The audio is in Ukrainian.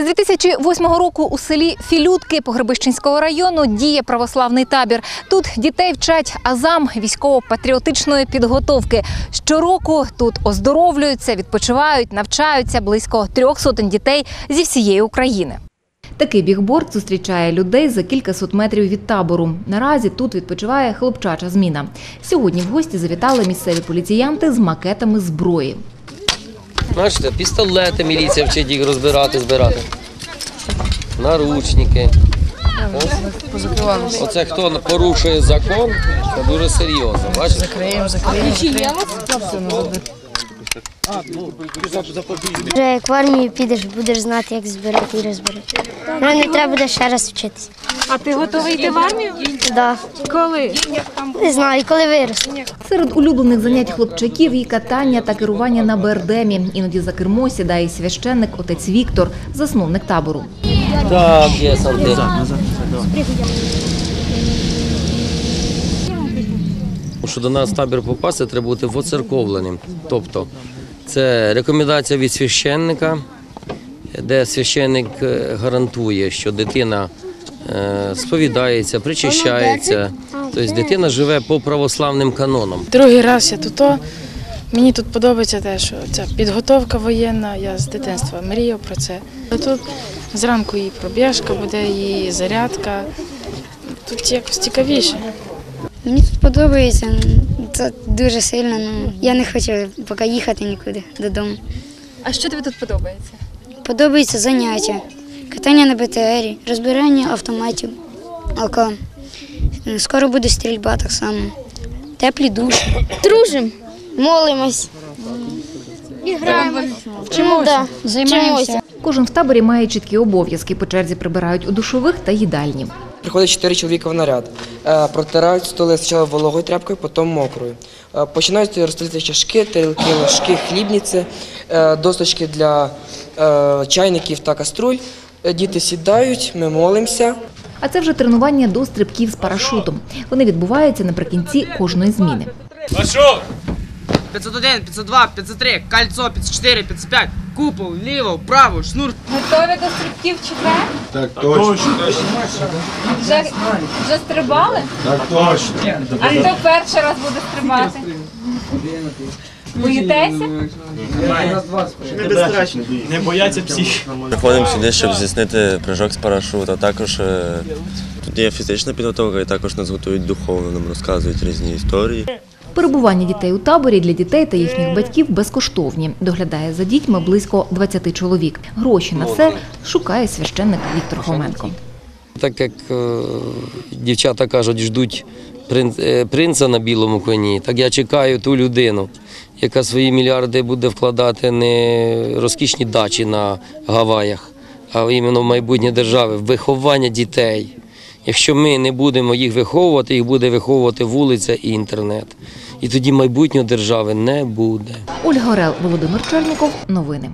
З 2008 року у селі Філютки Погребищенського району діє православний табір. Тут дітей вчать азам військово-патріотичної підготовки. Щороку тут оздоровлюються, відпочивають, навчаються близько трьох сотень дітей зі всієї України. Такий бігборд зустрічає людей за кількасот метрів від табору. Наразі тут відпочиває хлопчача зміна. Сьогодні в гості завітали місцеві поліціянти з макетами зброї. Бачите, пістолети міліція вчить їх розбирати, збирати. Наручники. Ось. Оце хто порушує закон, це дуже серйозно. Бачите? Вже як в армію підеш, будеш знати, як збирати і розбирати. Ну, не треба буде ще раз вчитися. А ти готовий йти в армію? Да. Коли? Не знаю, коли виросту. Серед улюблених занять хлопчаків і катання та керування на бердемі. Іноді за кермо сідає священник отець Віктор, засновник табору. Так, є Санти. Щоб до нас в табір попасти, треба бути воцерковленим. Тобто це рекомендація від священника, де священник е, гарантує, що дитина е, сповідається, причащається. Тобто дитина живе по православним канонам. Другий раз я тут. Мені тут подобається те, що ця підготовка воєнна, я з дитинства мріяв про це. Тут зранку і пробіжка буде, і зарядка. Тут якось цікавіше. Мені тут подобається. Це дуже сильно. Ну, я не хочу поки їхати нікуди додому. А що тобі тут подобається? Подобається заняття, катання на БТРі, розбирання автоматів, ОК. Скоро буде стрільба так само. Теплі душі. Дружимо, молимось. І граємо. Чому? Да. Займаємося. Кожен в таборі має чіткі обов'язки. По черзі прибирають у душових та їдальні. Приходить чотири чоловіка в наряд. Е, Протирають столи спочатку вологою тряпкою, потім мокрою. Е, Починають розстелити чашки, тарілки, ложки, хлібниці, е, досочки для чайників та каструль. Діти сідають, ми молимося. А це вже тренування до стрибків з парашутом. Вони відбуваються наприкінці кожної зміни. 501, 502, 503, кольцо, 504, 505, купол, ліво, вправо, шнур. Готові до стрибків четвер? Так точно, Вже, вже стрибали? так точно. А хто перший раз буде стрибати? Боїтеся? Не бояться псих. Приходимо сюди, щоб здійснити прыжок з парашута. Також е, тут є фізична підготовка, і також нас готують духовно, нам розказують різні історії. Перебування дітей у таборі для дітей та їхніх батьків безкоштовні. Доглядає за дітьми близько 20 чоловік. Гроші на це шукає священник Віктор Хоменко. Так як е, дівчата кажуть, ждуть е, принца на білому коні, так я чекаю ту людину, яка свої мільярди буде вкладати не розкішні дачі на Гаваях, а іменно в майбутнє держави, виховання дітей. Якщо ми не будемо їх виховувати, їх буде виховувати вулиця і інтернет. І тоді майбутнього держави не буде. Ольга Орел, Володимир Чельніков. Новини.